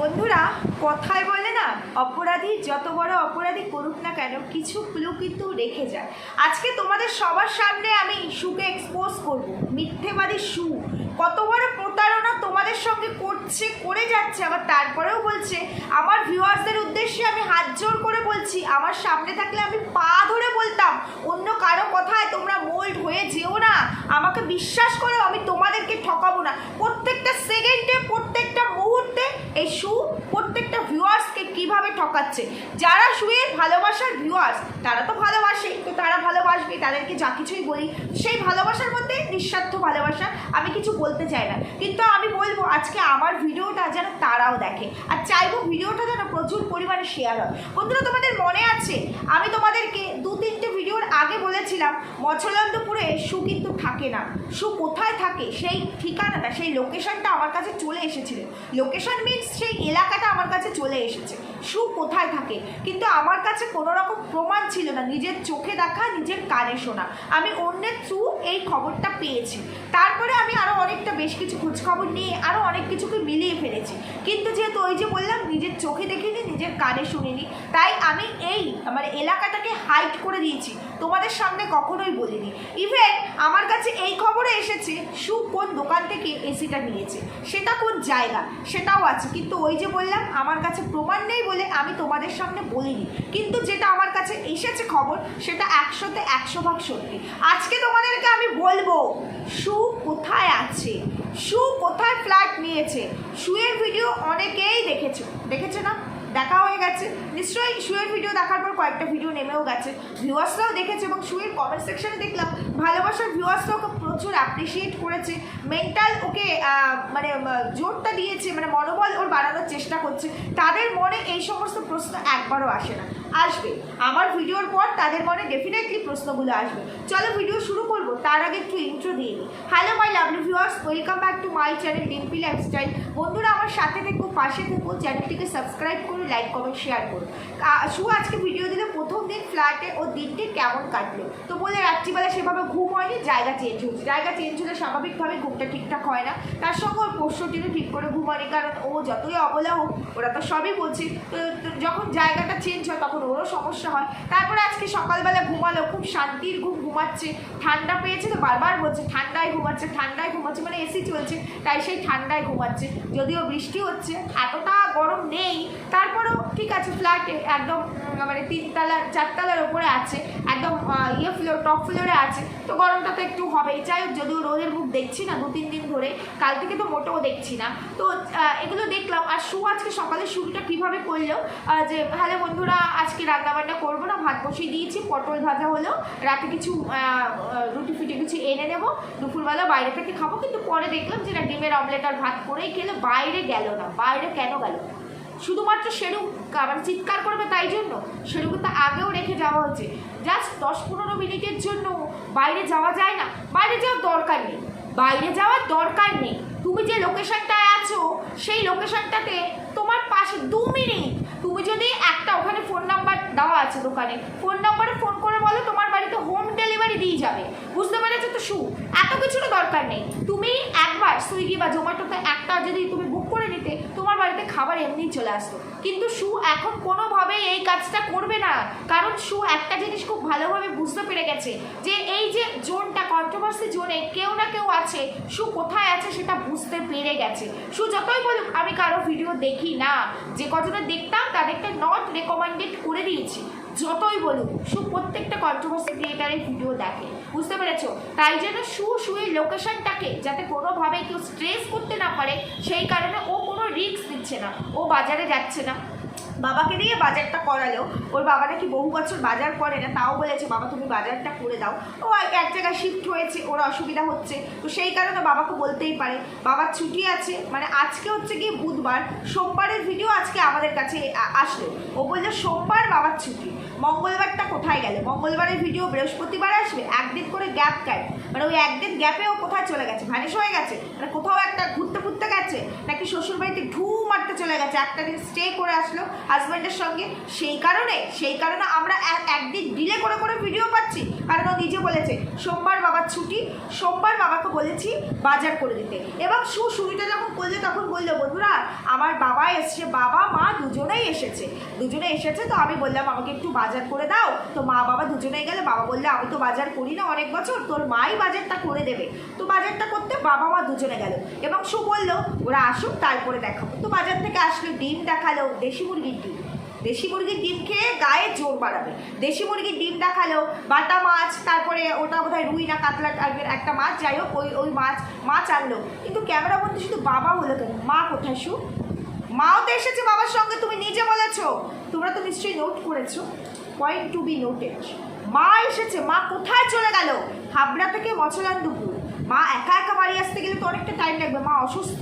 বন্ধুরা, কথায় বলে না, অপরাধী যত বড় অপরাধী করুক না কেন, কিছু ক্লু কিন্তু রেখে যায়। আজকে তোমাদের সবার সামনে আমি সুকে এক্সপোজ করব, মিথ্যেবাদী সু। কত বড় প্রতারণা তোমাদের সঙ্গে করছে, করে যাচ্ছে, আবার তারপরেও বলছে, আমার ভিউয়ার্সদের উদ্দেশ্যে আমি হাত জোর করে বলছি, আমার সামনে থাকলে আমি পা ধরে বলতাম, অন্য কারও কথায় তোমরা মোল্ড হয়ে যেও না। আমাকে বিশ্বাস করো, আমি তোমাদেরকে ঠকাবো না। প্রত্যেকটা সেকেন্ডে প্রত্যেকটা মুহূর্তে এই শু প্রত্যেকটা ভিউয়ার্সকে কীভাবে ঠকাচ্ছে? যারা শুয়ে ভালোবাসার ভিউয়ার্স তারা তো ভালোবাসে, তো তারা ভালোবাসবে, তাদেরকে যা কিছুই বলি, সেই ভালোবাসার মধ্যে নিঃস্বার্থ ভালোবাসা আমি কিছু বলতে চাই না। কিন্তু আমি বলব, আজকে আমার ভিডিওটা যেন তারাও দেখে। আর চাইব ভিডিওটা যেন প্রচুর পরিমাণে শেয়ার হয়। বন্ধুরা, তোমাদের মনে আছে? আমি তোমাদেরকে দু তিনটে ভিডিওর আগে বলেছিলাম মছলন্দপুরে সু কিন্তু থাকে না। সু কোথায় থাকে? সেই ঠিকানাটা, সেই লোকেশনটা আমার কাছে চলে এসেছিল। লোকেশন মিনস সেই এলাকাটা আমার কাছে চলে এসেছে। সু কোথায় থাকে? কিন্তু আমার কাছে কোনো রকম প্রমাণ ছিল না। নিজের চোখে দেখা, নিজের কানে শোনা। আমি অন্যের থ্রু এই খবরটা পেয়েছি। তারপরে আমি আরও অনেকটা বেশ কিছু খোঁজখবর নিয়ে আরও অনেক কিছুকে মিলিয়ে ফেলেছি। কিন্তু যেহেতু ওই যে বললাম, নিজের চোখে দেখিনি, নিজের কানে শুনিনি, তাই আমি এই আমার এলাকাটাকে হাইট করে দিয়েছি। তোমাদের সামনে কখনোই বলিনি। ইভেন আমার কাছে এই খবরে এসেছে, সু কোন দোকান থেকে এসিটা নিয়েছে। সেটা কোন জায়গা, সেটাও আছে। কিন্তু ওই যে বললাম, আমার কাছে প্রমাণ নেই বলে আমি তোমাদের সামনে বলিনি। কিন্তু যেটা আমার কাছে এসেছে খবর, সেটা একশোতে একশো ভাগ সত্যি। আজকে তোমাদেরকে আমি বলব, সু কোথায় আছে? সু কোথায় ফ্ল্যাট নিয়েছে? শুয়ের ভিডিও অনেকেই দেখেছ। দেখেছে না? দেখা হয়ে গেছে। নিশ্চয়ই শুয়ের ভিডিও দেখার পর কয়েকটা ভিডিও নেমেও গেছে। ভিউয়ার্সরাও দেখেছে এবং শুয়ের কমেন্ট সেকশনে দেখলাম, ভালোবাসার ভিউয়ার্সরা ওকে প্রচুর অ্যাপ্রিসিয়েট করেছে। মেন্টাল ওকে মানে জোরটা দিয়েছে মানে মনোবল ওর বাড়ানোর চেষ্টা করছে। তাদের মনে এই সমস্ত প্রশ্ন একবারও আসে না। আসবে। আমার ভিডিওর পর তাদের মনে ডেফিনেটলি প্রশ্নগুলো আসবে। চলো ভিডিও শুরু করব তার আগে একটু ইন্ট্রো দিয়ে নিই hello my lovely viewers welcome back to my channel Dimpi lifestyle বন্ধুরা, আমার সাথে থেকো, পাশে থেকো চ্যানেলটিকে সাবস্ক্রাইব করে লাইক কমেন্ট শেয়ার করুন শুভ আজকে ভিডিও দিলে প্রথম দিন ফ্ল্যাটে ও দিনটি কেমন কাটলো? তো বলে রাত্রিবেলা সেভাবে ঘুম হয়নি, জায়গা চেঞ্জ হচ্ছে জায়গা চেঞ্জ হলে স্বাভাবিকভাবে ঘুমটা ঠিকঠাক হয় না। তার সঙ্গে ওর পোষ্যটিরও ঠিক করে ঘুম হয়নি, কারণ ও যতই অবলা হোক, ওরা তো সবই বলছে। তো যখন জায়গাটা চেঞ্জ হয়, তখন ওরও সমস্যা হয়। তারপরে আজকে সকালবেলা ঘুমালো, খুব শান্তির ঘুম ঘুমাচ্ছে। ঠান্ডা পেয়েছে তো বারবার বলছে, ঠান্ডায় ঘুমাচ্ছে ঠান্ডায় ঘুমাচ্ছে। মানে এসি চলছে, তাই সেই ঠান্ডায় ঘুমাচ্ছে। যদিও বৃষ্টি হচ্ছে, এতটা গরম নেই। তারপরেও ঠিক আছে, ফ্ল্যাটে একদম মানে তিনতলা, চারতলার ওপরে আছে, একদম ইয়ে ফ্লোর টপ ফ্লোরে আছে। তো গরমটা তো একটু হবেই। যাই হোক, যদিও রোদের মুখ দেখছি না দু তিন দিন ধরে, কাল থেকে তো মোটেও দেখছি না। তো এগুলো দেখলাম। আর শু আজকে সকালে শুরুটা কীভাবে করল? যে, হ্যালো বন্ধুরা, আজকে রান্নাবান্না করব না, ভাত বসিয়ে দিয়েছি, পটল ভাজা হলো। রাতে কিছু রুটি ফুটি কিছু এনে নেব। দুপুরবেলা বাইরে থেকে খাব, কিন্তু পরে দেখলাম যে না, ডিমের অমলেট আর ভাত করেই খেলে, বাইরে গেল না, বাইরে কেন গেল শুধুমাত্র সেরু মানে চিৎকার করবে তাই জন্য। সেরকম তো আগেও রেখে যাওয়া হচ্ছে জাস্ট দশ পনেরো মিনিটের জন্য বাইরে যাওয়া যায় না। বাইরে যাওয়ার দরকার নেই। বাইরে যাওয়ার দরকার নেই। তুমি যে লোকেশনটায় আছো, সেই লোকেশনটাতে তোমার পাশে দু মিনিট। তুমি যদি একটা ওখানে ফোন নাম্বার দেওয়া আছে দোকানে। ফোন নাম্বারে ফোন করে বলো, তোমার বাড়িতে হোম ডেলিভারি দিয়ে যাবে। বুঝতে পেরেছ তো শু এত কিছুরও দরকার নেই। তুমি একবার সুইগি বা জোম্যাটোতে একটা যদি তুমি বুক করে নিতে, তোমার বাড়িতে খাবার এমনি চলে আসতো। কিন্তু শু এখন কোনোভাবেই এই কাজটা করবে না। কারণ শু একটা জিনিস খুব ভালোভাবে বুঝতে পেরে গেছে যে, এই যে জোনটা কন্ট্রোভার্সি জোনে কেউ না কেউ আছে। শু কোথায় আছে সেটা বুঝতে পেরে গেছে। সু যতই বলুক, আমি কারও ভিডিও দেখি না। যে কতটা দেখতাম, তাদেরকে নট রেকমেন্ডেড করে দিয়েছি। যতই বলুক শু প্রত্যেকটা কন্ট্রোভার্সি ক্রিয়েটারের ভিডিও দেখে। বুঝতে পেরেছ? তাই জন্য শু শুয়ের লোকেশনটাকে যাতে কোনোভাবে কেউ স্ট্রেস করতে না পারে, সেই কারণে ও কোনো রিস্ক দিচ্ছে না। ও বাজারে যাচ্ছে না। বাবাকে দিয়ে বাজারটা করালেও ওর বাবা নাকি বহু বছর বাজার করে না, তাও বলেছে, বাবা, তুমি বাজারটা করে দাও। ও এক জায়গায় শিফট হয়েছে, ওর অসুবিধা হচ্ছে। তো সেই কারণে বাবাকে বলতেই পারে বাবার ছুটি আছে মানে আজকে হচ্ছে গিয়ে বুধবার, সোমবারের ভিডিও আজকে আমাদের কাছে আসলো। ও বলল, সোমবার বাবার ছুটি। মঙ্গলবারটা কোথায় গেল? মঙ্গলবারের ভিডিও বৃহস্পতিবার আসবে, একদিন করে গ্যাপ গ্যাপ মানে ওই একদিন গ্যাপে ও কোথায় চলে গেছে? ভ্যানিশ হয়ে গেছে? মানে কোথাও একটা ঘুরতে ঘুরতে গেছে? নাকি শ্বশুরবাড়িতে ঢু মারতে চলে গেছে? একটা দিন স্টে করে আসলো হাজব্যান্ডের সঙ্গে। সেই কারণে সেই কারণে আমরা এক- একদিন ডিলে করে করে ভিডিও পাচ্ছি। কারণ ও নিজে বলেছে, সোমবার বাবার ছুটি, সোমবার বাবাকে বলেছি বাজার করে দিতে। এবং সু শুরুটা যখন করলে তখন বলল, বন্ধুরা, আমার বাবা এসছে, বাবা, মা দুজনেই এসেছে। দুজনে এসেছে, তো আমি বললাম, আমাকে একটু বাজার করে দাও। তো মা বাবা দুজনেই গেলে বাবা বললে, আমি তো বাজার করি না অনেক বছর, তোর মাই বাজারটা করে দেবে। তো বাজারটা করতে বাবা মা দুজনে গেল এবং সু বলল, ওরা আসুক, তারপরে দেখাবো। তো বাজার থেকে আসলো, ডিম দেখাল, দেশি মুরগির ডিম। দেশি মুরগির ডিম খেয়ে গায়ে জোর বাড়াবে। দেশি মুরগির ডিম দেখাল, বাটা মাছ, তারপরে ওটা বোধহয় রুই না কাতলা টাইপের একটা মাছ, যাই হোক, ওই ওই মাছ মাছ আনলো। কিন্তু ক্যামেরা বন্ধু শুধু বাবা হলো কেন? মা কোথায় শু মাও তো এসেছে বাবার সঙ্গে, তুমি নিজে বলেছ। তোমরা তো নিশ্চয়ই নোট করেছ। পয়েন্ট টু বি নোটেড মা এসেছে, মা কোথায় চলে গেল? হাবড়া থেকে মছলান্দপুর মা একা একা বাড়ি আসতে গেলে তো অনেকটা টাইম লাগবে, মা অসুস্থ।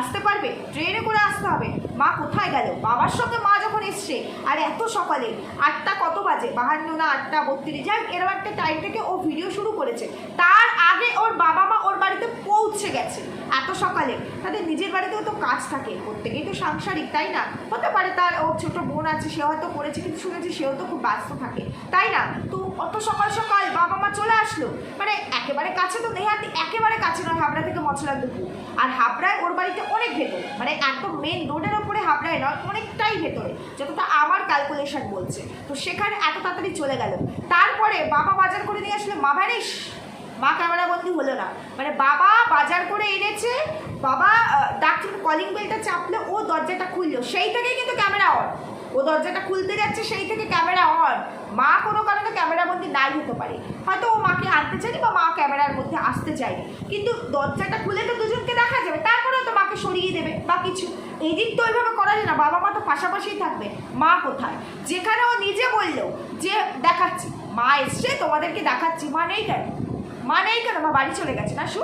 আসতে পারবে? ট্রেনে করে আসতে হবে। মা কোথায় গেল? বাবার সঙ্গে মা যখন এসছে, আর এত সকালে, আটটা কত বাজে? বাহান্ন না আটটা বত্রিশ? যাই এরকম একটা টাইম থেকে ও ভিডিও শুরু করেছে। তার আগে ওর বাবা মা ওর বাড়িতে পৌঁছে গেছে। এত সকালে তাদের নিজের বাড়িতেও তো কাজ থাকে। প্রত্যেকেই তো সাংসারিক, তাই না? হতে পারে তার ওর ছোট বোন আছে সে হয়তো করেছে কিন্তু শুনেছি সেও তো খুব ব্যস্ত থাকে। তাই না? তো অত সকাল সকাল বাবা মা চলে আসলো। মানে একেবারে কাছে তো নেহাতি একেবারে কাছে নয়, হাবড়া থেকে মছলার দুপুর। আর হাবড়ায় ওর বাড়িতে অনেক ভেতরে। মানে একদম মেন রোডের ওপরে হাবড়ায় নয়, অনেকটাই ভেতরে। যতটা আমার ক্যালকুলেশন বলছে। তো সেখানে এত তাড়াতাড়ি চলে গেল। তারপরে বাবা বাজার করে নিয়ে আসলে মা ভ্যানিস মা ক্যামেরা বন্দি হলো না। মানে বাবা বাজার করে এনেছে, বাবা ডাক্তার কলিং বেলটা চাপলো, ও দরজাটা খুললো। সেই থেকেই কিন্তু ক্যামেরা অন ও দরজাটা খুলতে যাচ্ছে, সেই থেকে ক্যামেরা অন মা কোনো কারণে ক্যামেরা বন্দি নাই হতে পারে। হয়তো ও মাকে আনতে চায়নি বা মা ক্যামেরার মধ্যে আসতে চায়নি। কিন্তু দরজাটা খুলে তো দুজনকে দেখা যাবে তারপরে তো মাকে সরিয়ে দেবে বা কিছু। এদিক তো ওইভাবে করা যায় না, বাবা মা তো পাশাপাশিই থাকবে, মা কোথায়? যেখানে ও নিজে বলল যে দেখাচ্ছি, মা এসছে, তোমাদেরকে দেখাচ্ছি, মা নেই কেন? মা নেই কেন? মা বাড়ি চলে গেছে না শু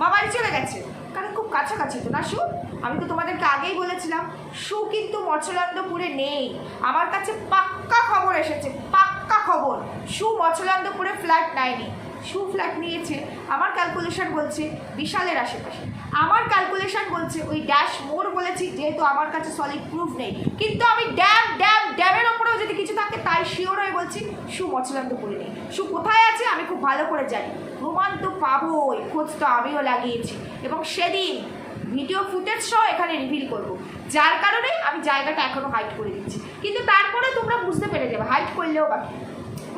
মা বাড়ি চলে গেছে। কারণ খুব কাছাকাছি তো, না শু আমি তো তোমাদেরকে আগেই বলেছিলাম শু কিন্তু মৎস্যলন্দপুরে নেই। আমার কাছে পাক্কা খবর এসেছে, পাক্কা খবর। শু মৎস্যলন্দপুরে ফ্ল্যাট নেয়নি। শু ফ্ল্যাট নিয়েছে। আমার ক্যালকুলেশন বলছে বিশালের আশেপাশে। আমার ক্যালকুলেশন বলছে ওই ড্যাশ মোড় বলেছি, যেহেতু আমার কাছে সলিড প্রুফ নেই। কিন্তু আমি ড্যাম ড্যাম ড্যামের ওপরেও যদি কিছু থাকে, তাই শিওর হয়ে বলছি, সু মচলান্ত করিনি সু কোথায় আছে, আমি খুব ভালো করে জানি। প্রমাণ তো পাবোই, খোঁজ তো আমিও লাগিয়েছি। এবং সেদিন ভিডিও ফুটেজ সহ এখানে রিভিল করব। যার কারণে আমি জায়গাটা এখনও হাইট করে দিচ্ছি। কিন্তু তারপরে তোমরা বুঝতে পেরে যাবে হাইট করলেও বাকি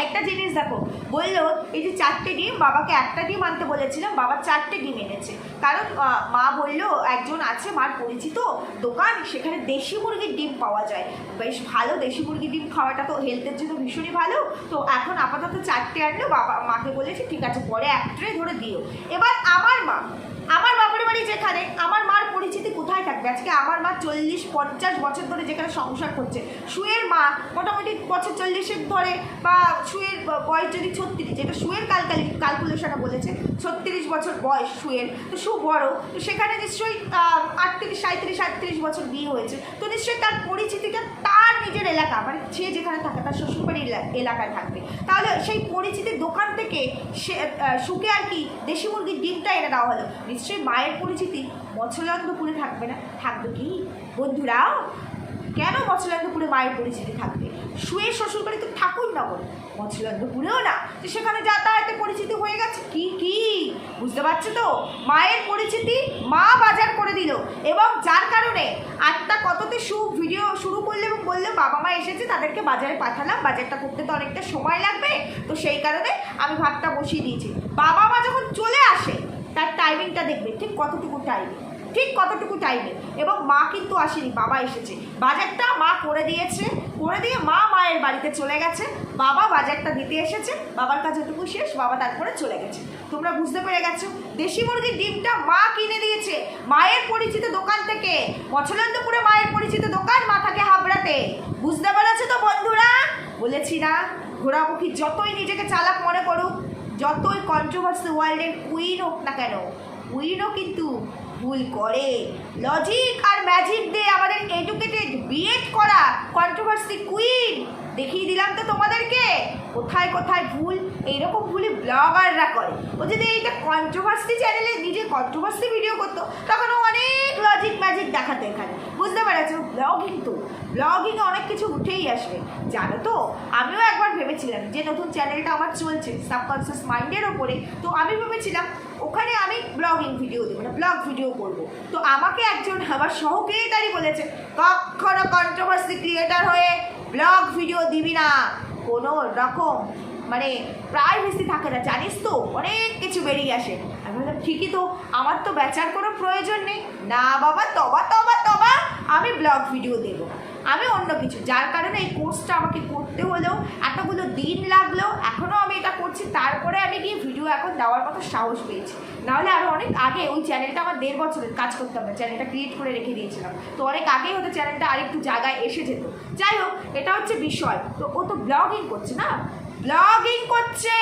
একটা জিনিস দেখো, বলল, এই যে চারটে ডিম, বাবাকে একটা ডিম আনতে বলেছিলাম, বাবা চারটে ডিম এনেছে। কারণ মা বলল, একজন আছে, মার পরিচিত দোকান, সেখানে দেশি মুরগির ডিম পাওয়া যায়। বেশ ভালো দেশি মুরগির ডিম খাওয়াটা তো হেলথের জন্য ভীষণই ভালো। তো এখন আপাতত চারটে আনলো, বাবা, মাকে বলেছে, ঠিক আছে, পরে এক ট্রে ধরে দিও। এবার আমার মা, আমার বাপের বাড়ি যেখানে আমার মার পরিচিতি কোথায় থাকবে? আজকে আমার মা চল্লিশ, পঞ্চাশ বছর ধরে যেখানে সংসার করছে। সুয়ের মা মোটামুটি বছর চল্লিশের ধরে বা সুয়ের বয়স যদি ছত্রিশ, যেটা সুয়ের কালকালি ক্যালকুলেশনে বলেছে, ছত্রিশ বছর বয়স সুয়ের। তো সু বড়, তো সেখানে নিশ্চয়ই আটত্রিশ সাঁত্রিশ আটত্রিশ বছর বিয়ে হয়েছে। তো নিশ্চয়ই তার পরিচিতিটা তার নিজের এলাকা মানে সে যেখানে থাকে তার শ্বশুরবাড়ির এলাকায় থাকবে। তাহলে সেই পরিচিতির দোকান থেকে সে সুকে আর কি দেশি মুরগির ডিমটা এনে দেওয়া হলো। নিশ্চয়ই মায়ের পরিচিতি মৎস্যলন্দপুরে থাকবে না। থাকবে কি? বন্ধুরা, কেন মৎস্যলন্দপুরে মায়ের পরিচিতি থাকবে? শুয়ে শ্বশুর শ্বশুরবাড়ি তো ঠাকুরনগর মৎস্যলন্দপুরেও না। তো সেখানে যাতায়াতে পরিচিতি হয়ে গেছে। কি কি? বুঝতে পারছ তো? মায়ের পরিচিতি মা বাজার করে দিল। এবং যার কারণে আটটা কততে শু ভিডিও শুরু করলে এবং বলল, বাবা মা এসেছে, তাদেরকে বাজারে পাঠালাম। বাজারটা করতে তো অনেকটা সময় লাগবে। তো সেই কারণে আমি ভাতটা বসিয়ে দিয়েছি। বাবা মা যখন চলে আসে তার টাইমিংটা দেখবে, ঠিক কতটুকু টাইম ঠিক কতটুকু টাইমে এবং মা কিন্তু আসেনি, বাবা এসেছে। বাজারটা মা করে দিয়েছে, করে দিয়ে মা মায়ের বাড়িতে চলে গেছে। বাবা বাজারটা দিতে এসেছে, বাবার কাছে কাছেটুকু শেষ, বাবা তারপরে চলে গেছে। তোমরা বুঝতে পেরে গেছো? দেশি মুরগির ডিমটা মা কিনে দিয়েছে, মায়ের পরিচিত দোকান থেকে। মছলন্দপুরে মায়ের পরিচিত দোকান, মা থাকে হাবড়াতে। বুঝতে পেরেছ তো বন্ধুরা? বলেছি না, ঘোড়ামুখী যতই নিজেকে চালাক মনে করুক যতই কন্ট্রোভার্সি ওয়ার্ল্ডের কুইন হোক না কেন কুইনও কিন্তু ভুল করে। লজিক আর ম্যাজিক দিয়ে আমাদের এডুকেটেড বিএড করা কন্ট্রোভার্সি কুইন দেখিয়ে দিলাম তো তোমাদেরকে। কোথায় কোথায় ভুল? এইরকম ভুলই ব্লগাররা করে। ও যদি এইটা কন্ট্রোভার্সি চ্যানেলে নিজে কন্ট্রোভার্সি ভিডিও করতো, তখন ও অনেক লজিক ম্যাজিক দেখাতো এখানে। বুঝতে পেরেছ? ব্লগিং তো। ব্লগিংয়ে অনেক কিছু উঠেই আসবে। জানো তো, আমিও একবার ভেবেছিলাম যে নতুন চ্যানেলটা আমার চলছে সাবকনসিয়াস মাইন্ডের ওপরে। তো আমি ভেবেছিলাম, ওখানে আমি ব্লগিং ভিডিও দেবো মানে ব্লগ ভিডিও করব। তো আমাকে একজন আমার সহক্রিয়েটারই বলেছে, কখনো কন্ট্রোভার্সি ক্রিয়েটার হয়ে ব্লগ ভিডিও দিবি না। কোনো রকম মানে প্রাইভেসি থাকে না, জানিস তো? অনেক কিছু বেরিয়ে আসে। আমি বললাম ঠিকই তো, আমার তো বেচার কোনো প্রয়োজন নেই। না বাবা, তবা তবা তবা, আমি ব্লগ ভিডিও দেবো। আমি অন্য কিছু। যার কারণে এই কোর্সটা আমাকে করতে হলেও এতগুলো দিন লাগল, এখনও আমি এটা করছি, তারপরে আমি গিয়ে ভিডিও এখন দেওয়ার মতো সাহস পেয়েছি। নাহলে আমি অনেক আগে ওই চ্যানেলটা আমার দেড় বছরের কাজ করতাম না চ্যানেলটা ক্রিয়েট করে রেখে দিয়েছিলাম। তো অনেক আগেই হতো চ্যানেলটা আরেকটু জায়গায় এসে যেত যাই হোক, এটা হচ্ছে বিষয়। তো ও তো ব্লগিং করছে না? ব্লগিং করছে।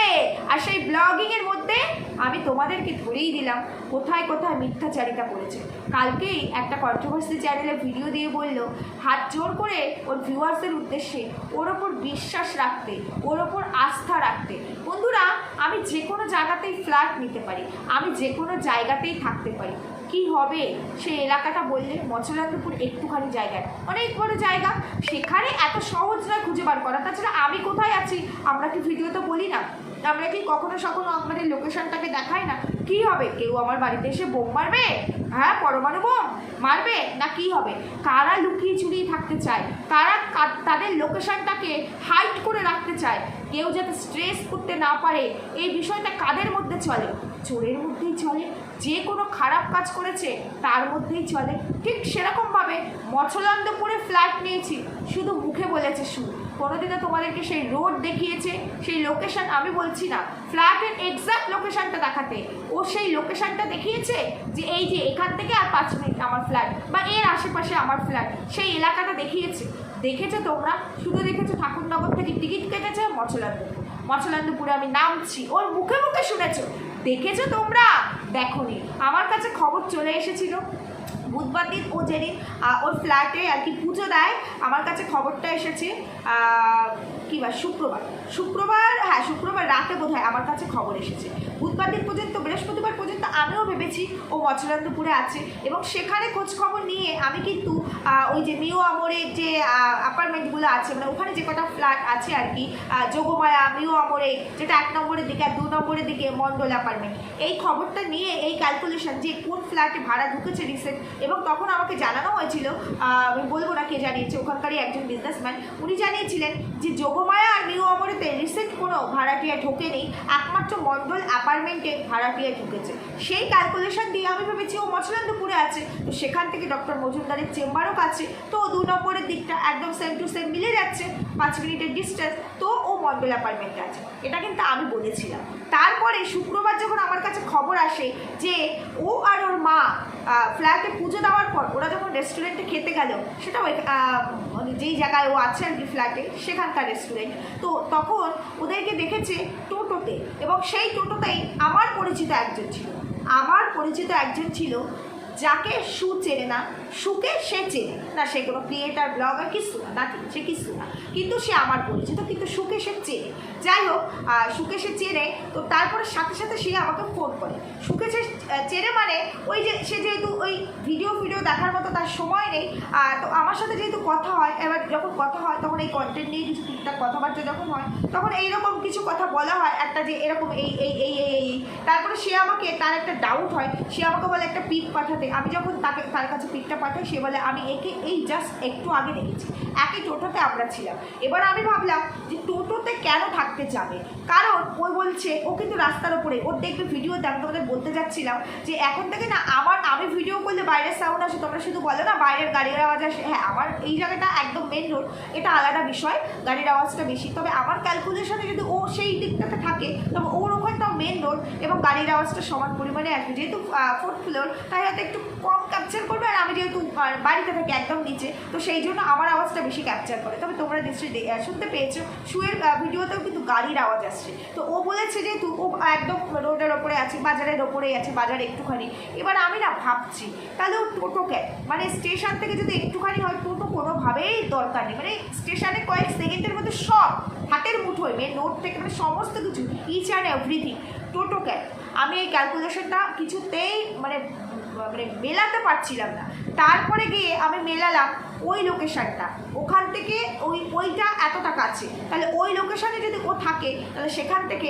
আর সেই ব্লগিংয়ের মধ্যে আমি তোমাদেরকে ধরেই দিলাম, কোথায় কোথায় মিথ্যাচারিতা করেছে কালকেই একটা কন্ট্রোভার্সি চ্যানেলে ভিডিও দিয়ে বলল, হাত জোর করে ওর ভিউয়ার্সের উদ্দেশ্যে ওর ওপর বিশ্বাস রাখতে, ওর ওপর আস্থা রাখতে বন্ধুরা, আমি যে কোনো জায়গাতেই ফ্ল্যাট নিতে পারি। আমি যে কোনো জায়গাতেই থাকতে পারি। কি হবে? সে এলাকাটা বললে মচলান্দপুর একটুখানি জায়গায়। অনেক বড় জায়গা। সেখানে এত সহজ নয় খুঁজে বার করা। তাছাড়া আমি কোথায় আছি? আমরা কি ভিডিওতে বলি না? আমরা কি কখনো সখনো আমাদের লোকেশনটাকে দেখাই না? কি হবে? কেউ আমার বাড়িতে এসে বোম মারবে? হ্যাঁ পরমাণু বোম মারবে? না, কি হবে? কারা লুকিয়ে চুরিয়ে থাকতে চায়? কারা তাদের লোকেশনটাকে হাইট করে রাখতে চায়? কেউ যাতে স্ট্রেস করতে না পারে? এই বিষয়টা কাদের মধ্যে চলে? চোরের মধ্যেই চলে। যে কোনো খারাপ কাজ করেছে, তার মধ্যেই চলে। ঠিক সেরকমভাবে মছলন্দপুরে ফ্ল্যাট নিয়েছি। শুধু মুখে বলেছে শুধু। কোনোদিনও তোমাদেরকে সেই রোড দেখিয়েছে, সেই লোকেশন আমি বলছি না ফ্ল্যাটের এক্সাক্ট লোকেশানটা দেখাতে। ও সেই লোকেশনটা দেখিয়েছে যে এই যে এখান থেকে আর পাঁচ মিনিট আমার ফ্ল্যাট বা এর আশেপাশে আমার ফ্ল্যাট সেই এলাকাটা দেখিয়েছে। দেখেছ তোমরা? শুধু দেখেছ ঠাকুরনগর থেকে টিকিট কেটেছে মছলান্দপুর মছলান্দপুরে আমি নামছি, ওর মুখে মুখে শুনেছো। দেখেছ তোমরা? দেখোনি। আমার কাছে খবর চলে এসেছিল। বুধবার দিন ও যেদিন ওর ফ্ল্যাটে আর কি পুজো দেয়, আমার কাছে খবরটা এসেছে কী বার শুক্রবার। শুক্রবার হ্যাঁ শুক্রবার রাতে বোধ আমার কাছে খবর এসেছে। বুধবার দিন পর্যন্ত, বৃহস্পতিবার পর্যন্ত আমিও ভেবেছি ও মৎস্যনন্দপুরে আছে। এবং সেখানে খোঁজ খবর নিয়ে আমি কিন্তু ওই যে মিও আমরের যে অ্যাপার্টমেন্টগুলো আছে মানে ওখানে যে কটা ফ্ল্যাট আছে আর কি যোগমায়া মিও আমরে যেটা এক নম্বরের দিকে আর দু নম্বরের দিকে মন্ডল অ্যাপার্টমেন্ট এই খবরটা নিয়ে, এই ক্যালকুলেশন যে কোন ফ্ল্যাটে ভাড়া ঢুকেছে রিসেন্ট এবং তখন আমাকে জানানো হয়েছিল আমি বলব না কে জানিয়েছে, ওখানকারই একজন বিজনেসম্যান উনি জানিয়েছিলেন যে যোগমায়া আর মিও আমরেতে রিসেন্ট কোনো ভাড়াটিয়া ঢোকেনি, একমাত্র মন্ডল অ্যাপার্টমেন্টে ভাড়াটিয়া ঢুকেছে। সেই ক্যালকুলেশন দিয়ে আমি ভেবেছি, ও মছলান্দপুরে আছে। তো সেখান থেকে ডক্টর মজুমদারের চেম্বারও কাছে। তো দু নম্বরের দিকটা একদম সেম টু সেম মিলে যাচ্ছে, পাঁচ মিনিটের ডিস্টেন্স তো মন্ডল অ্যাপার্টমেন্টে আছে। এটা কিন্তু আমি বলেছিলাম। তারপরে শুক্রবার যখন আমার কাছে খবর আসে যে ও আর ওর মা ফ্ল্যাটে পুজো দেওয়ার পর ওরা যখন রেস্টুরেন্টে খেতে গেল, সেটা ওই মানে যেই জায়গায় ও আছে আর কি ফ্ল্যাটে সেখানকার রেস্টুরেন্ট তো তখন ওদেরকে দেখেছে টোটোতে এবং সেই টোটোতেই আমার পরিচিত একজন ছিল। আমার পরিচিত একজন ছিল যাকে সু চেনে না, সুকে সে চেনে। না, সে কোনো ক্রিয়েটার ব্লগার কিছু না নাকি সে কিছু না। কিন্তু সে আমার পরিচিত কিন্তু সুকে সে চেনে। যাই হোক সুকে সে চেনে, তো তারপরে সাথে সাথে সে আমাকে ফোন করে। সুকে সে চেনে মানে ওই যে, সে যেহেতু ওই ভিডিও ভিডিও দেখার মতো তার সময় নেই তো আমার সাথে যেহেতু কথা হয়, এবার যখন কথা হয়, তখন এই কন্টেন্ট নিয়ে কিছু টুকটাক কথাবার্তা যখন হয়, তখন এইরকম কিছু কথা বলা হয়, একটা যে এরকম এই এই এই এই এই। তারপরে সে আমাকে, তার একটা ডাউট হয়, সে আমাকে বলে, একটা পিক পাঠাতে। আমি যখন তাকে, তার কাছে পিকটা পাঠাই, সে বলে, আমি একে, এই জাস্ট একটু আগে দেখেছি। একই টোটোতে আমরা ছিলাম। এবার আমি ভাবলাম যে টোটোতে কেন থাকতে যাবে? কারণ ও বলছে, ও কিন্তু রাস্তার ওপরে, ওর দেখবে ভিডিওতে আমি তোমাদের বলতে যাচ্ছিলাম যে এখন থেকে না আমার আমি ভিডিও করলে বাইরের সাউন্ড আসে, তোমরা শুধু বলো না, বাইরের গাড়ির আওয়াজ আসে। হ্যাঁ আমার এই জায়গাটা একদম মেন রোড এটা আলাদা বিষয়, গাড়ির আওয়াজটা বেশি। তবে আমার ক্যালকুলেশনে যদি ও সেই দিকটাতে থাকে, তবে ওর ওখানটাও মেন রোড এবং গাড়ির আওয়াজটা সমান পরিমাণে আসবে। যেহেতু ফোর্থ ফ্লোর তাই হয়তো একটু কম ক্যাপচার করবে আর আমি যেহেতু বাড়িতে থাকি একদম নিচে, তো সেই জন্য আমার আওয়াজটা বেশি ক্যাপচার করে। তবে তোমরা নিশ্চয়ই শুনতে পেয়েছ শুয়ের ভিডিওতেও কিন্তু গাড়ির আওয়াজ আসছে। তো ও বলেছে যেহেতু ও একদম রোডের ওপরে আছে, বাজারের ওপরেই আছে, বাজার একটুখানি। এবার আমি না ভাবছি, তাহলে ও টোটো ক্যাব মানে স্টেশন থেকে যদি একটুখানি হয়, টোটো কোনোভাবেই দরকার নেই। মানে স্টেশনে কয়েক সেকেন্ডের মধ্যে সব হাতের মুঠোয় মেন রোড থেকে মানে সমস্ত কিছু each and everything toto cab. আমি এই ক্যালকুলেশনটা কিছুতেই মানে মানে মেলাতে পারছিলাম না। তারপরে গিয়ে আমি মেলালাম। ওই লোকেশনটা ওখান থেকে ওই, ওইটা এতটা কাছে। তাহলে ওই লোকেশনে যদি ও থাকে, তাহলে সেখান থেকে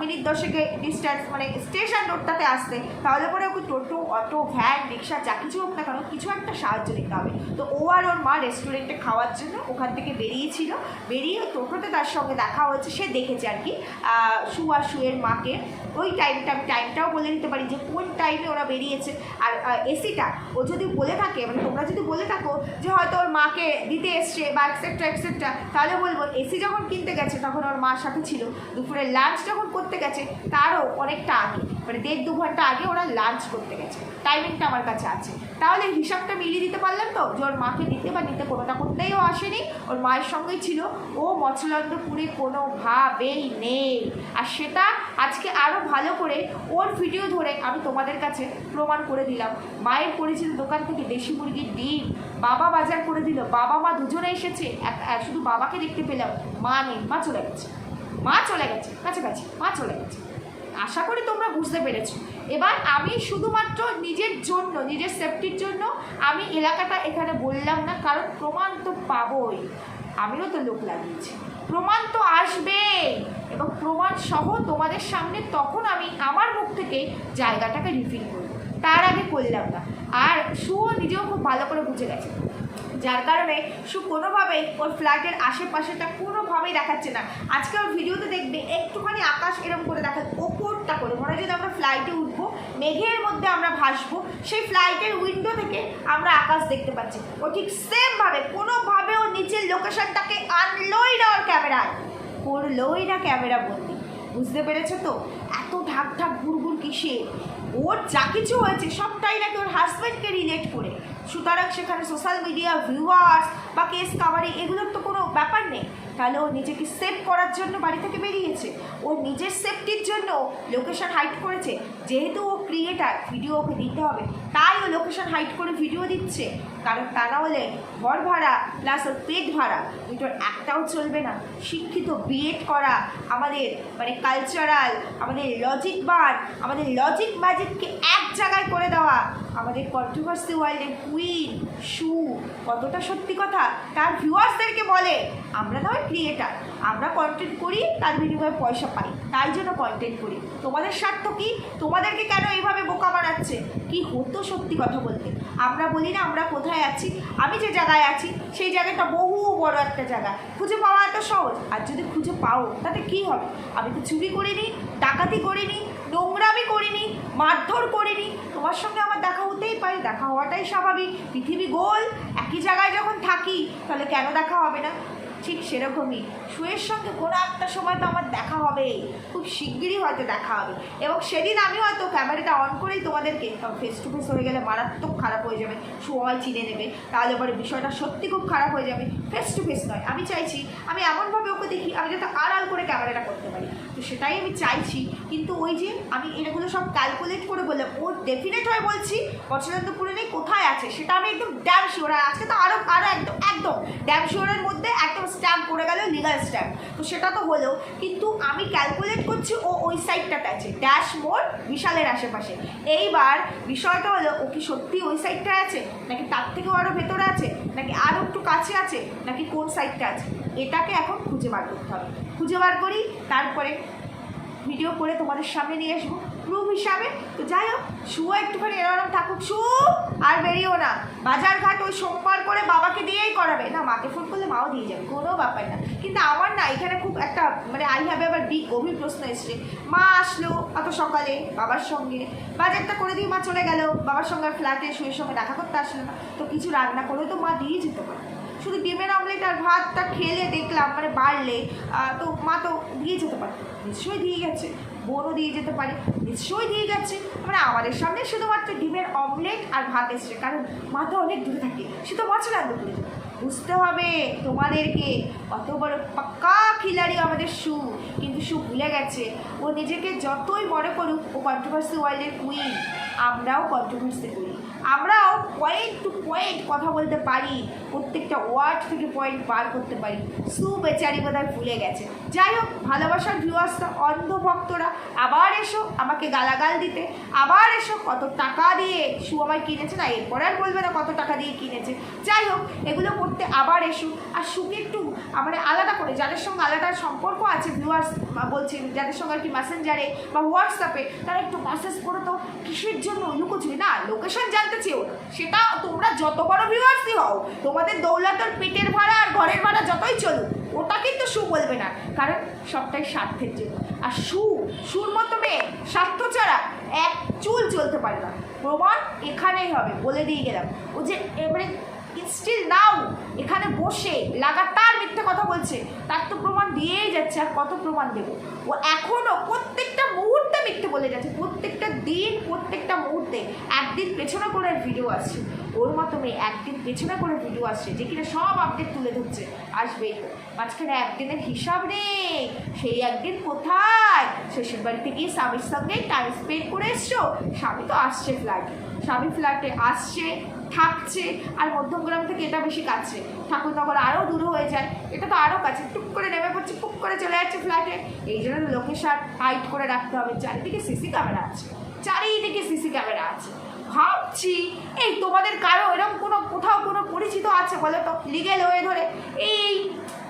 মিনিট দশেকে ডিস্ট্যান্স মানে স্টেশন রোডটাতে আসতে, তাহলে পরে ওকে টোটো, অটো ভ্যান রিক্সা যা কিছু হোক না কেন, কিছু একটা সাহায্য নিতে হবে। তো ও আর ওর মা রেস্টুরেন্টে খাওয়ার জন্য ওখান থেকে বেরিয়েছিল। বেরিয়ে টোটোতে তার সঙ্গে দেখা হয়েছে, সে দেখেছে আর কি। আর সুয়ের মাকে। ওই টাইমটা টাইমটাও বলে দিতে পারি যে কোন টাইমে ওরা বেরিয়েছে। আর এসিটা ও যদি বলে থাকে মানে তোমরা যদি বলে থাকো যে হয়তো ওর মাকে দিতে এসছে বা এক্সেট্রা এক্সেট্রা তাহলে বলব এসি যখন কিনতে গেছে, তখন ওর মার সাথে ছিল। দুপুরে লাঞ্চ যখন করতে গেছে, তারও অনেকটা আগে। মানে দেড় দু ঘণ্টা আগে ওরা লাঞ্চ করতে গেছে। টাইমিংটা আমার কাছে আছে। তাহলে হিসাবটা মিলিয়ে দিতে পারলাম তো, যে ওর মাকে দিতে বা নিতে কোনোটা করতেইও আসেনি, ওর মায়ের সঙ্গেই ছিল। ও মৎস্যলন্দপুরে কোনোভাবেই নেই। আর সেটা আজকে আরও ভালো করে ওর ভিডিও ধরে আমি তোমাদের কাছে প্রমাণ করে দিলাম। মায়ের পরিচিত দোকান থেকে দেশি মুরগির ডিম বাবা বাজার করে দিল। বাবা মা দুজনে এসেছে। শুধু বাবাকে দেখতে পেলাম। মা নেই। মা চলে গেছে। মা চলে গেছে। কাছাকাছি। মা চলে গেছে। আশা করি তোমরা বুঝতে পেরেছ। এবার আমি শুধুমাত্র নিজের জন্য, নিজের সেফটির জন্য আমি এলাকাটা এখানে বললাম না, কারণ প্রমাণ তো পাবোই। আমিও তো লোক লাগিয়েছি। প্রমাণ তো আসবে। এবং প্রমাণ সহ তোমাদের সামনে তখন আমি আমার মুখ থেকে জায়গাটাকে রিফিল করব। তার আগে করলাম না আর সুও নিজেও খুব ভালো করে বুঝে গেছে। যার কারণে সু কোনোভাবেই ওর ফ্ল্যাটের আশেপাশেটা কোনোভাবেই দেখাচ্ছে না। আজকে ওর ভিডিওতে দেখবে একটুখানি আকাশ এরকম করে দেখা, ওপরটা করে। মনে হয় যদি আমরা ফ্লাইটে উঠবো, মেঘের মধ্যে আমরা ভাসবো, সেই ফ্লাইটের উইন্ডো থেকে আমরা আকাশ দেখতে পাচ্ছি। ও ঠিক সেমভাবে কোনোভাবে ওর নিচের লোকেশনটাকে আনলোই না ওর ক্যামেরায়। করলোই না ক্যামেরা বন্দি বুঝতে পেরেছ তো? এত ঢাক ঢাক ঘুরঘুর কিসে ওর যা কিছু হয়েছে, সবটাই নাকি ওর হাজব্যান্ডকে রিলেট করে। সুতরাং সেখানে সোশ্যাল মিডিয়া ভিউয়ার্স বা কেস কাভারি এগুলোর তো কোনো ব্যাপার নেই। তাহলে ও নিজেকে সেভ করার জন্য বাড়ি থেকে বেরিয়েছে। ও নিজের সেফটির জন্য লোকেশন হাইড করেছে। যেহেতু ও ক্রিয়েটার ভিডিও ওকে দিতে হবে। তাই ও লোকেশন হাইড করে ভিডিও দিচ্ছে। কারণ তা না হলে ঘর ভাড়া প্লাস ওর পেট ভাড়া দুটোর একটাও চলবে না। শিক্ষিত বিএড করা আমাদের মানে কালচারাল আমাদের লজিক বার আমাদের লজিক ম্যাজিককে এক জায়গায় করে দেওয়া। আমাদের কন্ট্রোভার্সি ওয়ার্ল্ডের কুইন শু কতটা সত্যি কথা, তার ভিউয়ার্সদেরকে বলে, আমরা নয় ক্রিয়েটার আমরা কন্টেন্ট করি, তার বিনিময়ে পয়সা পাই, তাই জন্য কন্টেন্ট করি। তোমাদের স্বার্থ কি? তোমাদেরকে কেন এইভাবে বোকা বানাচ্ছে? কি হতো সত্যি কথা বলতে? আমরা বলি না আমরা কোথায় আছি, আমি যে জায়গায় আছি, সেই জায়গাটা বহু বড় একটা জায়গা। খুঁজে পাওয়া এত সহজ, আর যদি খুঁজে পাও, তাতে কি হবে? আমি তো চুরি করিনি, ডাকাতি করিনি, নোংরামি করিনি, মারধর করিনি, তোমার সঙ্গে আমার দেখা হতেই পারে, দেখা হওয়াটাই স্বাভাবিক। পৃথিবী গোল, একই জায়গায় যখন থাকি, তাহলে কেন দেখা হবে না? ঠিক সেরকমই। সুয়ের সঙ্গে কোনো একটা সময় তো আমার দেখা হবে। খুব শিগগিরই হয়তো দেখা হবে। এবং সেদিন আমি হয়তো ক্যামেরাটা অন করেই তোমাদেরকে ফেস টু ফেস হয়ে গেলে মারাত্মক খারাপ হয়ে যাবে সবাই চিনে নেবে, তাহলে পরে বিষয়টা সত্যি খুব খারাপ হয়ে যাবে। ফেস টু ফেস নয়। আমি চাইছি, আমি এমনভাবে ওকে দেখি, আমি যাতে আড়াল করে ক্যামেরাটা করতে পারি। তো সেটাই আমি চাইছি। কিন্তু ওই যে আমি এগুলো সব ক্যালকুলেট করে বললাম, ও ডেফিনেট হয়ে বলছি পছন্দপুরে নেই, কোথায় আছে? সেটা আমি একদম ড্যাম শিওর আজকে তো আরও আরও একদম একদম ড্যাম শিওরের মধ্যে একদম স্ট্যাম্প পড়ে গেল লিগাল স্ট্যাম্প তো সেটা তো হলো, কিন্তু আমি ক্যালকুলেট করছি ও ওই সাইডটাতে আছে ড্যাশ মোড় বিশালের আশেপাশে। এইবার বিষয়টা হলো, ও কি সত্যি ওই সাইডটায় আছে? নাকি তার থেকেও আরও ভেতরে আছে? নাকি আরও একটু কাছে আছে? নাকি কোন সাইডটা আছে? এটাকে এখন খুঁজে বার করতে হবে। খুঁজে বার করি, তারপরে ভিডিও করে তোমাদের সামনে নিয়ে আসব। প্রুফ হিসাবে। তো যাই হোক শুও একটুখানি এরকম থাকুক। শু আর বেরিয়েও না। বাজার ঘাট ওই সোমবার করে বাবাকে দিয়েই করাবে। না, মাকে ফোন করলে মাও দিয়ে যাবে, কোনো ব্যাপার না। কিন্তু আমার না, এখানে খুব একটা মানে আই হ্যাভ এবার বি গভীর প্রশ্ন এসছে। মা আসলো অত সকালে, বাবার সঙ্গে। বাজারটা করে দিয়ে মা চলে গেল। বাবার সঙ্গে ফ্ল্যাটে শুয়ের সঙ্গে দেখা করতে আসলো না। তো কিছু রান্না করে তো মা দিয়ে যেতে পারে শুধু ডিমের অমলেট আর ভাতটা খেলে দেখলাম মানে বাড়লে তো মা তো দিয়ে যেতে পারে। নিশ্চয়ই দিয়ে গেছে, বোনও দিয়ে যেতে পারে, নিশ্চয়ই দিয়ে গেছে। মানে আমাদের সামনে শুধুমাত্র ডিমের অমলেট আর ভাত এসছে, কারণ মা তো অনেক দূরে থাকে, সে তো মশলা করে বুঝতে হবে তোমাদেরকে অত বড় পাক্কা খিলাড়ি আমাদের শু কিন্তু শু ভুলে গেছে, ও নিজেকে যতই মনে করুক, ও কন্ট্রোভার্সি ওয়ার্ল্ডের কুইন আমরাও কন্ট্রোভার্সি করি। আমরাও পয়েন্ট টু পয়েন্ট কথা বলতে পারি, প্রত্যেকটা ওয়ার্ড থেকে পয়েন্ট বার করতে পারি। সু বেচারি বোধহয় ভুলে গেছে। যাই হোক, ভালোবাসার ভিউয়ার্সরা অন্ধভক্তরা, আবার এসো আমাকে গালাগাল দিতে। আবার এসো কত টাকা দিয়ে সু আমায় কিনেছে না, এরপরে আর বলবে না কত টাকা দিয়ে কিনেছে। যাই হোক, এগুলো করতে আবার এসো। আর সুকে একটু মানে আলাদা করে, যাদের সঙ্গে আলাদা সম্পর্ক আছে ভিউয়ার্স বলছি যাদের সঙ্গে আর কি মেসেঞ্জারে বা হোয়াটসঅ্যাপে তারা একটু মেসেজ করো তো কিসের জন্য লুকোচুরি না লোকেশন জানতে চেয়েও সেটা তোমরা যত বড় ভিউয়ার্সই হও, তোমাদের দৌলতর পেটের ভাড়া আর ঘরের ভাড়া যতই চলুক, ওটা কিন্তু সু বলবে না। কারণ সবটাই স্বার্থের জন্য। আর সু, সুর মতো মেয়ে, স্বার্থ ছাড়া এক চুল চলতে পারে না। প্রমাণ এখানেই হবে, বলে দিয়ে গেলাম। ও যে এবারে স্টিল নাও এখানে বসে লাগাতার মিথ্যে কথা বলছে, তার তো প্রমাণ দিয়েই যাচ্ছে, আর কত প্রমাণ দেবো? ও এখনও প্রত্যেকটা মুহূর্তে মিথ্যে বলে যাচ্ছে, প্রত্যেকটা দিন, প্রত্যেকটা মুহূর্তে। একদিন পেছনে করে ভিডিও আসছে। ওর মতো মেয়ে একদিন পেছনে করে ভিডিও আসছে, যে কিনা সব আপডেট তুলে ধরছে। আসবেই তো। মাঝখানে একদিনের হিসাব নেই। সেই একদিন কোথায়? শ্বশুর বাড়িতে গিয়ে স্বামীর সঙ্গে টাইম স্পেন্ড করে এসছো? স্বামী তো আসছে ফ্ল্যাটে স্বামী ফ্ল্যাটে আসছে। থাকছে আর মধ্যমগ্রাম থেকে এটা বেশি কাছে। ঠাকুরনগর আরও দূর হয়ে যায়। এটা তো আরও কাছে। টুক করে নেমে পড়ছে, টুক করে চলে যাচ্ছে ফ্ল্যাটে এই জন্য লোকেশন টাইট করে রাখতে হবে। চারিদিকে সিসি ক্যামেরা আছে। চারিদিকে সিসি ক্যামেরা আছে। ভাবছি, এই তোমাদের কারও এরকম কোনো কোথাও কোনো পরিচিত আছে বলো তো? লিগেল হয়ে ধরে। এই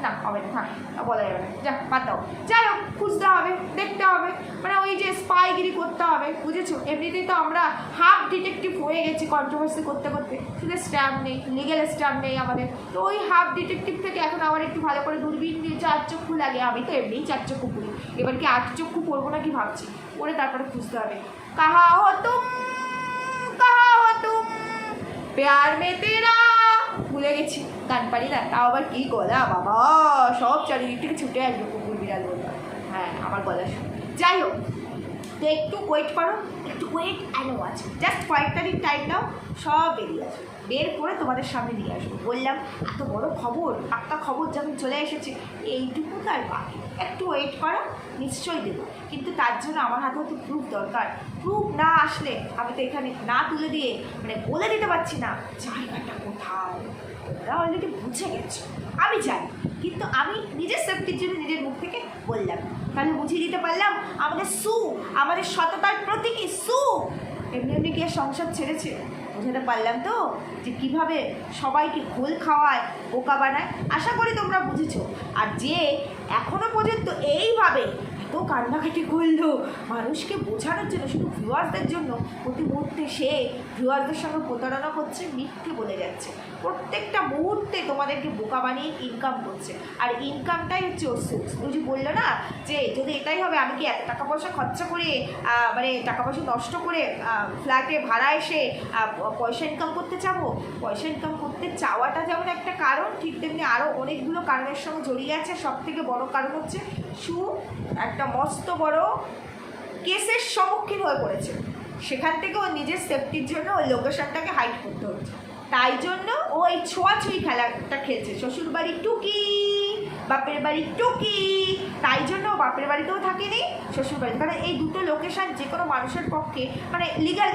না হবে না, থাক বলা যাবে। না যা, বাদ দাও। যাই হোক, খুঁজতে হবে, দেখতে হবে। মানে ওই যে স্পাইগিরি করতে হবে, বুঝেছ? এমনিতেই তো আমরা হাফ ডিটেকটিভ হয়ে গেছি কন্ট্রোভার্সি করতে করতে। শুধু স্ট্যাম্প নেই লিগেল স্ট্যাম্প নেই আমাদের। তো ওই হাফ ডিটেকটিভ থেকে এখন আমার একটু ভালো করে দূরবীন দিয়ে চার চক্ষু লাগে। আমি তো এমনিই চার চক্ষু পড়ি এবার কি আট চক্ষু পড়ব না কি ভাবছি? পড়ে তারপরে খুঁজতে হবে। কাহা হো তুম, কাহা হো তুম? প্যার মে তেরা। ভুলে গেছি। গান পারি না তাও আবার কি গলা? বাবা, সব চারিদিক থেকে ছুটে আসবে কুকুর বিড়াল বলে হ্যাঁ আমার গলা যাই হোক, তো একটু ওয়েট করো, একটু ওয়েট অ্যান্ড ওয়াচ জাস্ট কয়েকটা দিন টাইম দাও সব বেরিয়ে আসবে। বের করে তোমাদের সামনে নিয়ে আসব। বললাম, এত বড় খবর, পাক্কা খবর যখন চলে এসেছে, এইটুকু তার বাকি। একটু ওয়েট করো, নিশ্চয়ই দেবো। কিন্তু তার জন্য আমার হাতে হয়তো প্রুফ দরকার। প্রুফ না আসলে আমি তো এখানে না তুলে দিয়ে মানে বলে দিতে পারছি না, জায়গাটা কোথায় তোমরা অলরেডি বুঝে গেছো। আমি জানি, কিন্তু আমি নিজের সেফটির জন্য নিজের মুখ থেকে বললাম। তাহলে বুঝিয়ে দিতে পারলাম, আমাদের সু আমাদের সততার প্রতীকী সু এমনি এমনি কি সংসার ছেড়েছে? বোঝাতে পারলাম তো যে কীভাবে সবাইকে ঘোল খাওয়ায়, পোকা বানায়, আশা করি তোমরা বুঝেছ। আর যে এখনও পর্যন্ত এইভাবে এত কান্নাকাটি করল। মানুষকে বোঝানোর জন্য, শুধু ভিউয়ার্সদের জন্য প্রতি মুহূর্তে সে ভিউয়ার্সদের সঙ্গে প্রতারণা করছে, মিথ্যে বলে যাচ্ছে। প্রত্যেকটা মুহূর্তে তোমাদেরকে বোকা বানিয়ে ইনকাম করছে। আর ইনকামটাই হচ্ছে ওর সোর্স যে বলল না যে যদি এটাই হবে, আমি কি এত টাকা পয়সা খরচা করে মানে টাকা পয়সা নষ্ট করে ফ্ল্যাটে ভাড়া এসে পয়সা ইনকাম করতে চাবো? পয়সা ইনকাম করতে চাওয়াটা যেমন একটা কারণ, ঠিক তেমনি আরও অনেকগুলো কারণের সঙ্গে জড়িয়ে আছে। সব থেকে বড় কারণ হচ্ছে সু একটা মস্ত বড় কেসের সম্মুখীন হয়ে পড়েছে। সেখান থেকে ও নিজের সেফটির জন্য ওই লোকেশনটাকে হাইট করতে হচ্ছে তাই জন্য ও এই ছোঁয়াছুঁই খেলাটা খেলছে। শ্বশুরবাড়ি টুকি। বাপের বাড়ি টুকি। তাই জন্য বাপের বাড়িতেও থাকেনি, শ্বশুর বাড়িতে কারণ এই দুটো লোকেশান যে কোনো মানুষের পক্ষে মানে লিগাল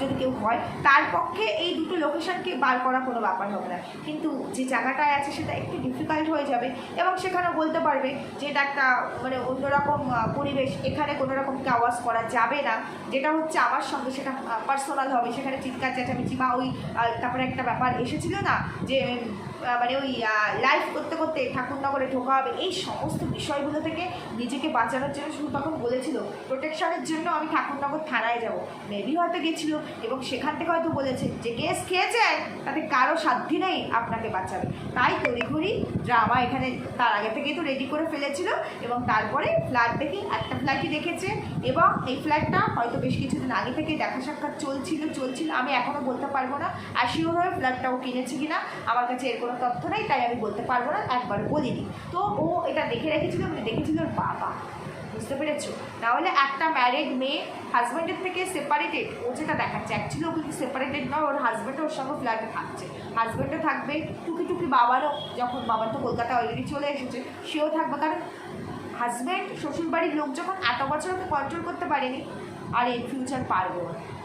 যদি কেউ হয়, তার পক্ষে এই দুটো লোকেশানকে বার করা কোনো ব্যাপার হবে না। কিন্তু যে জায়গাটায় আছে সেটা একটু ডিফিকাল্ট হয়ে যাবে এবং সেখানে বলতে পারবে যে এটা একটা মানে অন্যরকম পরিবেশ। এখানে কোনো রকম আওয়াজ করা যাবে না। যেটা হচ্ছে আমার সঙ্গে সেটা পার্সোনাল হবে। সেখানে চিৎকার, চেঁচামেচি বা ওই তারপরে একটা ব্যাপার এসেছিল না যে মানে ওই লাইভ করতে করতে ঠাকুরনগরে ঢোকা হবে, এই সমস্ত বিষয়গুলো থেকে নিজেকে বাঁচানোর জন্য শুধু তখন বলেছিল প্রোটেকশনের জন্য আমি ঠাকুরনগর থানায় যাব। মেবি হয়তো গেছিল এবং সেখান থেকে হয়তো বলেছে যে, কেস খেয়েছে? তাতে কারও সাধ্যি নেই আপনাকে বাঁচাবে। তাই তড়িঘড়ি ড্রামা এখানে তার আগে থেকেই তো রেডি করে ফেলেছিল এবং তারপরে ফ্ল্যাট দেখি একটা ফ্ল্যাটই দেখেছে এবং এই ফ্ল্যাটটা হয়তো বেশ কিছুদিন আগে থেকে দেখা সাক্ষাৎ চলছিল চলছিল, আমি এখনও বলতে পারব না। আর শিওর হয়ে ফ্ল্যাটটাও কিনেছে কিনা, আমার কাছে এর কোনো তথ্য নেই, তাই আমি বলতে পারব না, একবার বলিনি। তো ও এটা দেখে রেখেছিল মানে দেখেছিল ওর বাবা। বুঝতে পেরেছ? নাহলে একটা ম্যারিড মেয়ে হাজব্যান্ডের থেকে সেপারেটেড ও যেটা দেখাচ্ছে অ্যাকচুয়ালি ও কিন্তু সেপারেটেড নয়, ওর হাজব্যান্ড ওর সঙ্গে ফ্ল্যাটে থাকছে। হাজব্যান্ডও থাকবে টুকি টুকি বাবারও, যখন বাবার তো কলকাতা অলরেডি চলে এসেছে, সেও থাকবে। কারণ হাজব্যান্ড শ্বশুরবাড়ির লোক যখন এত বছর ওকে কন্ট্রোল করতে পারেনি, আর ইন ফিউচার পারব।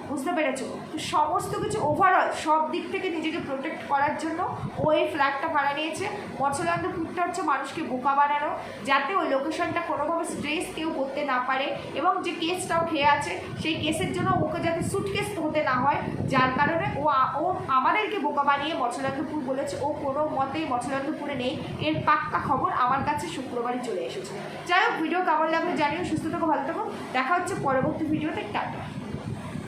বুঝতে পেরেছ? তো সমস্ত কিছু ওভারঅল সব দিক থেকে নিজেকে প্রোটেক্ট করার জন্য ও এই ফ্ল্যাটটা ভাড়া নিয়েছে। মৎস্যগন্ধপুরটা হচ্ছে মানুষকে বোকা বানানো, যাতে ওই লোকেশনটা কোনোভাবে স্ট্রেস কেউ করতে না পারে এবং যে কেসটাও খেয়ে আছে, সেই কেসের জন্য ওকে যাতে সুটকেস হতে না হয়, যার কারণে ও ও আমাদেরকে বোকা বানিয়ে মৎস্যগন্ধপুর বলেছে। ও কোনো মতেই মৎস্যগন্ধপুরে নেই। এর পাক্কা খবর আমার কাছে শুক্রবারই চলে এসেছে। যাই হোক ভিডিও কেমন লাগল জানিও, সুস্থ থাকো, ভালো থাকো। দেখা হচ্ছে পরবর্তী ভিডিওতে টাটা।